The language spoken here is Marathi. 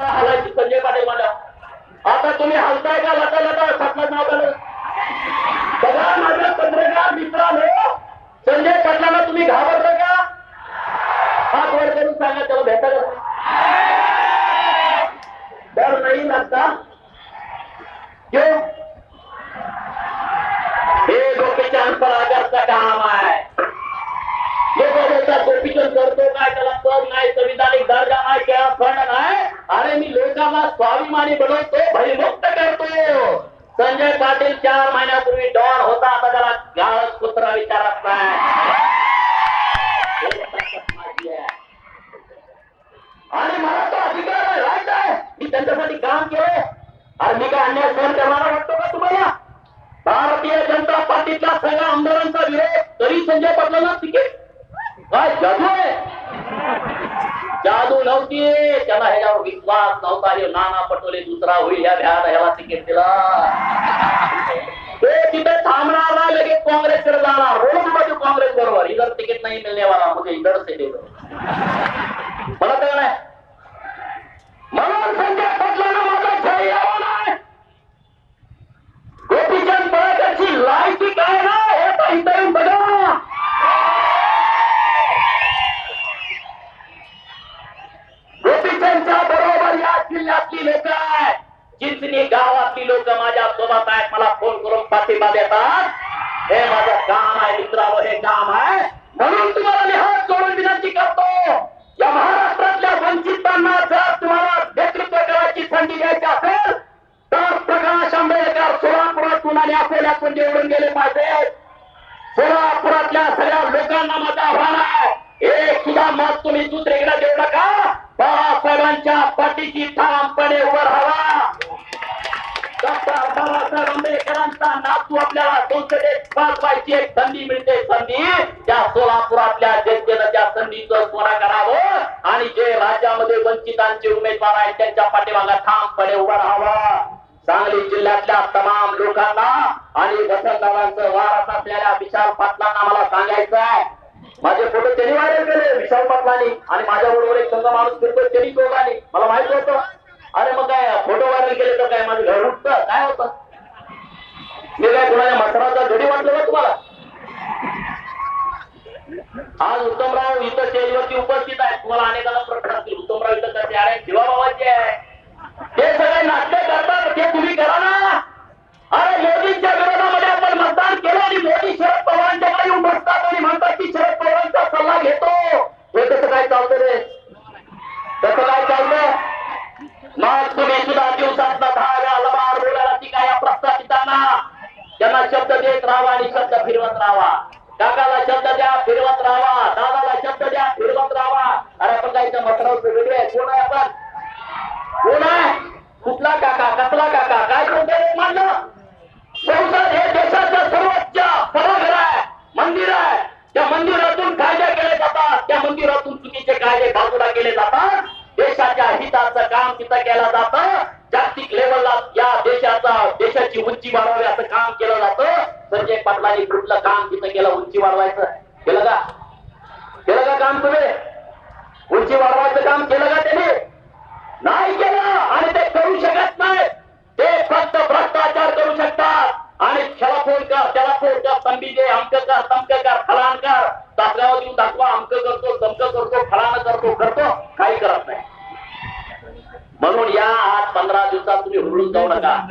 हलायची संजय पाटील मला? आता तुम्ही हलताय का? लता लता सटलं नाव झालं. बघा माझ्या पत्रकार मित्रांनो संजय पाटलांना तुम्ही घाबरता का? हात वर करून सांगा त्याला भेटा का डर नाही लागता. क्यों हे डोक्याच्या अंतरागारचं काम आहे. लोक बोलतात गोपीचंद करतो काय त्याला पद नाही संविधानिक दर्जा नाही किंवा फंड नाही. अरे मी लोकांना स्वाभिमानी बनवतो भयमुक्त करतो. संजय पाटील चार महिन्यापूर्वी डॉन होता आता त्याला गाळ कुत्रा विचारत नाही. आणि मला तो अधिकार आहे राईट आहे. मी त्यांच्यासाठी काम केलं. अरे मी काय अन्याय सहन करणारा वाटतो का तुम्हाला? भारतीय जनता पार्टीतला सगळ्या आमदारांचा विरोध तरी संजय पाटलांना तिकीट? काय जादू आहे जादू नव्हती. त्याला ह्याच्यावर विश्वास नव्हता. हे नाना पटोले दुसरा होईल या भ्याला ह्याला तिकीट दिला. ते तिथे थांबणार नाही लगेच काँग्रेसकडे जाणार. रोजमध्ये काँग्रेस बरोबर. इधर तिकीट नाही मिळणे वाला मुझे इधर से दे दो मला नाही. चिंचणी गावातली लोक माझ्या सोबत आहेत. मला फोन करून पाठिंबा देतात. हे माझं काम आहे मित्रांनो हे काम आहे. म्हणून तुम्हाला मी हात जोडून विनंती करतो. या महाराष्ट्रातल्या वंचितांना जर तुम्हाला नेतृत्व करायची संधी द्यायची असेल तर प्रकाश आंबेडकर सोलापुरातून आणि अकोल्यातून निवडून गेले पाहिजे. सोलापुरातल्या सगळ्या लोकांना माझं आव्हान आहे. एक सुद्धा मत तुम्ही दुसरीकडे देऊ नका. बाळासाहेबांच्या पाठीची ठामपणे उभं आंबेडकरांचा नातू आपल्याला संसदेत पाठवायची एक संधी मिळते. संधी त्या सोलापुरातल्या जनतेनं त्या संधीचं सोडा करावं आणि जे राज्यामध्ये वंचितांचे उमेदवार आहेत त्यांच्या पाठीमागा ठामपणे उभं राहावं. सांगली जिल्ह्यातल्या तमाम लोकांना आणि वसंतदादांचं वारस असलेल्या विशाल पाटलांना मला सांगायचं आहे. माझे फोटो त्यांनी व्हायरल केले विशाल पाटलांनी आणि माझ्या बरोबर एक संघ माणूस फिरतो त्यांनी दोघांनी मला माहीत होतं. अरे मग काय फोटो व्हायरल केले तर काय माझं घर उठतं काय होतं? कुणाच्या मसराचा घडी वाटलं ना तुम्हाला? आज उत्तमराव इथं स्टेजवरती उपस्थित आहेत. तुम्हाला अनेकांना प्रश्न असतील उत्तमराव इथं कसे अरे शिवाबाबाचे आहे. ते सगळे नाट्य करतात. राहा आणि शब्द फिरवत राहा काकाला शब्द द्या फिरवत राहा दादाला शब्द द्या फिरवत राहा अरे आपण काय इथं वेगळे कोण आहे आपण? कोण आहे? कुठला काका? कसला काका? काय कोणतं मानलं संसद हे देशाचं सर्वोच्च सभागृह आहे. मंदिर आहे. त्या मंदिरातून कायदे केले जातात. त्या मंदिरातून चुकीचे कायदे बाजूला केले जातात. देशाच्या हिताचं काम तिथं केलं जातं. जागतिक लेवलला या देशाचा देशाची उंची वाढवली पाटलांनी कुठलं काम तिथं केलं उंची वाढवायचं. केलं का? केलं का काम तुम्ही? उंची वाढवायचं काम केलं का त्याने? नाही केलं. आणि ते करू शकत नाही. ते फक्त भ्रष्टाचार करू शकतात. आणि खेळाफोड कर त्याला फोन कर तंबी दे अमक कर तमक कर फलान कर तासगावात येऊन दाखवा अमक करतो तमक करतो फलान करतो करतो काही करत नाही. म्हणून या आज पंधरा दिवसात तुम्ही हुरळून जाऊ नका.